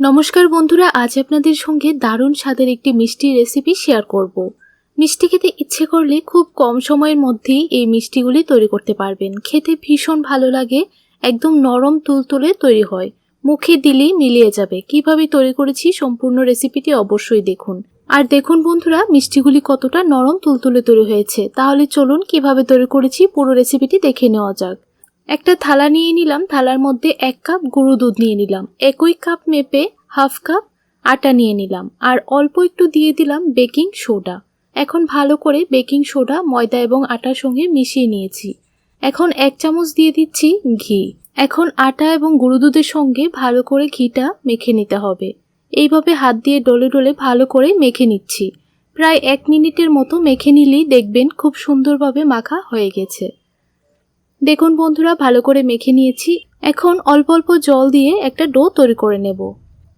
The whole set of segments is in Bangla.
নমস্কার বন্ধুরা, আজ আপনাদের সঙ্গে দারুণ স্বাদের একটি মিষ্টি রেসিপি শেয়ার করব। মিষ্টি খেতে ইচ্ছে করলে খুব কম সময়ের মধ্যেই এই মিষ্টিগুলি তৈরি করতে পারবেন। খেতে ভীষণ ভালো লাগে, একদম নরম তুলতুলে তৈরি হয়। মুখে দিলেই মিলিয়ে যাবে। কীভাবে তৈরি করেছি সম্পূর্ণ রেসিপিটি অবশ্যই দেখুন। আর দেখুন বন্ধুরা, মিষ্টিগুলি কতটা নরম তুলতুলে তৈরি হয়েছে। তাহলে চলুন কীভাবে তৈরি করেছি পুরো রেসিপিটি দেখে নেওয়া যাক। একটা থালা নিয়ে নিলাম। থালার মধ্যে এক কাপ গুঁড়ো দুধ নিয়ে নিলাম। একই কাপ মেপে হাফ কাপ আটা নিয়ে নিলাম। আর অল্প একটু দিয়ে দিলাম বেকিং সোডা। এখন ভালো করে বেকিং সোডা, ময়দা এবং আটার সঙ্গে মিশিয়ে নিয়েছি। এখন এক চামচ দিয়ে দিচ্ছি ঘি। এখন আটা এবং গুঁড়ো দুধের সঙ্গে ভালো করে ঘিটা মেখে নিতে হবে। এইভাবে হাত দিয়ে ডলে ডলে ভালো করে মেখে নিচ্ছি। প্রায় এক মিনিটের মতো মেখে নিলেই দেখবেন খুব সুন্দরভাবে মাখা হয়ে গেছে। দেখুন বন্ধুরা, ভালো করে মেখে নিয়েছি। এখন অল্প অল্প জল দিয়ে একটা ডো তৈরি করে নেব।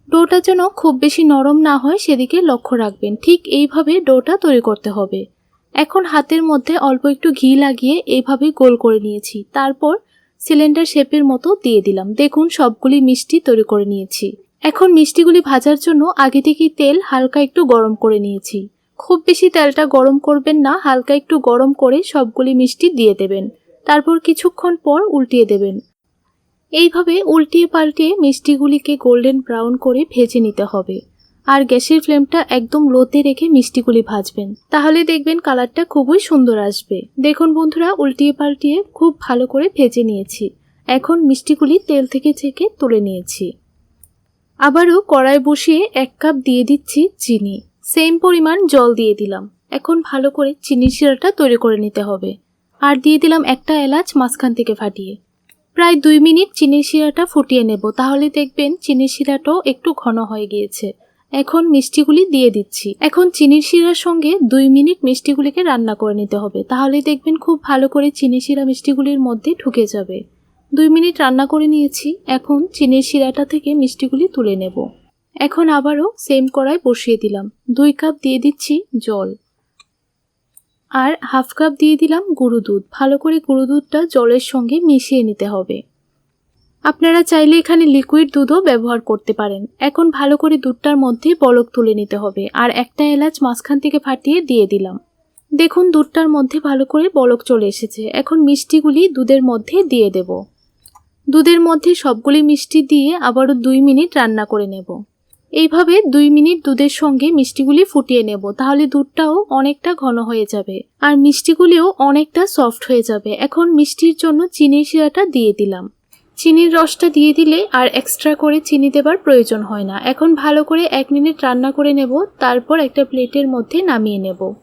ডোটা যেন খুব বেশি নরম না হয়, সেদিকে লক্ষ্য রাখবেন। ঠিক এইভাবে ডোটা তৈরি করতে হবে। এখন হাতের মধ্যে অল্প একটু ঘি লাগিয়ে এইভাবে গোল করে নিয়েছি। তারপর সিলিন্ডার শেপের মতো দিয়ে দিলাম। দেখুন, সবগুলি মিষ্টি তৈরি করে নিয়েছি। এখন মিষ্টিগুলি ভাজার জন্য আগে থেকেই তেল হালকা একটু গরম করে নিয়েছি। খুব বেশি তেলটা গরম করবেন না, হালকা একটু গরম করে সবগুলি মিষ্টি দিয়ে দেবেন। তারপর কিছুক্ষণ পর উল্টিয়ে দেবেন। এইভাবে উল্টিয়ে পাল্টিয়ে মিষ্টিগুলিকে গোল্ডেন ব্রাউন করে ভেজে নিতে হবে। আর গ্যাসের ফ্লেমটা একদম লোতে রেখে মিষ্টিগুলি ভাজবেন। তাহলে দেখবেন কালারটা খুবই সুন্দর আসবে। দেখুন বন্ধুরা, উল্টিয়ে পাল্টিয়ে খুব ভালো করে ভেজে নিয়েছি। এখন মিষ্টিগুলি তেল থেকে ছেঁকে তুলে নিয়েছি। আবারও কড়াই বসিয়ে এক কাপ দিয়ে দিচ্ছি চিনি। সেম পরিমাণ জল দিয়ে দিলাম। এখন ভালো করে চিনির শিরাটা তৈরি করে নিতে হবে। আর দিয়ে দিলাম একটা এলাচ মাঝখান থেকে ফাটিয়ে। প্রায় দুই মিনিট চিনির শিরাটা ফুটিয়ে নেব। তাহলে দেখবেন চিনির শিরাটাও একটু ঘন হয়ে গিয়েছে। এখন মিষ্টিগুলি দিয়ে দিচ্ছি। এখন চিনির শিরার সঙ্গে দুই মিনিট মিষ্টিগুলিকে রান্না করে নিতে হবে। তাহলে দেখবেন খুব ভালো করে চিনি শিরা মিষ্টিগুলির মধ্যে ঢুকে যাবে। দুই মিনিট রান্না করে নিয়েছি। এখন চিনির শিরাটা থেকে মিষ্টিগুলি তুলে নেব। এখন আবারও সেম কড়াই বসিয়ে দিলাম। দুই কাপ দিয়ে দিচ্ছি জল। আর হাফ কাপ দিয়ে দিলাম গুঁড়ো দুধ। ভালো করে গুঁড়ো দুধটা জলের সঙ্গে মিশিয়ে নিতে হবে। আপনারা চাইলে এখানে লিকুইড দুধও ব্যবহার করতে পারেন। এখন ভালো করে দুধটার মধ্যে বলক তুলে নিতে হবে আর একটা এলাচ মাঝখান থেকে ফাটিয়ে দিয়ে দিলাম। দেখুন দুধটার মধ্যে ভালো করে বলক চলে এসেছে। এখন মিষ্টিগুলি দুধের মধ্যে দিয়ে দেব। দুধের মধ্যে সবগুলি মিষ্টি দিয়ে আবারও দুই মিনিট রান্না করে নেব। এইভাবে দুই মিনিট দুধের সঙ্গে মিষ্টিগুলি ফুটিয়ে নেব, তাহলে দুধটাও অনেকটা ঘন হয়ে যাবে। আর মিষ্টিগুলিও অনেকটা সফট হয়ে যাবে। এখন মিষ্টির জন্য চিনির শিরাটা দিয়ে দিলাম। চিনির রসটা দিয়ে দিলে আর এক্সট্রা করে চিনি দেবার প্রয়োজন হয় না। এখন ভালো করে এক মিনিট রান্না করে নেব, তারপর একটা প্লেটের মধ্যে নামিয়ে নেব।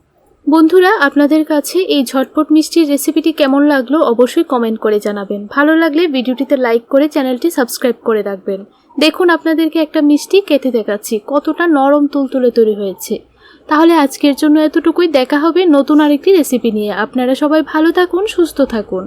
বন্ধুরা, আপনাদের কাছে এই ঝটপট মিষ্টির রেসিপিটি কেমন লাগল অবশ্যই কমেন্ট করে জানাবেন। ভালো লাগলে ভিডিওটিতে লাইক করে চ্যানেলটি সাবস্ক্রাইব করে রাখবেন। দেখুন, আপনাদেরকে একটা মিষ্টি কেটে দেখাচ্ছি, কতটা নরম তুলতুলে তৈরি হয়েছে। তাহলে আজকের জন্য এতটুকুই, দেখা হবে নতুন আরেকটি রেসিপি নিয়ে। আপনারা সবাই ভালো থাকুন, সুস্থ থাকুন।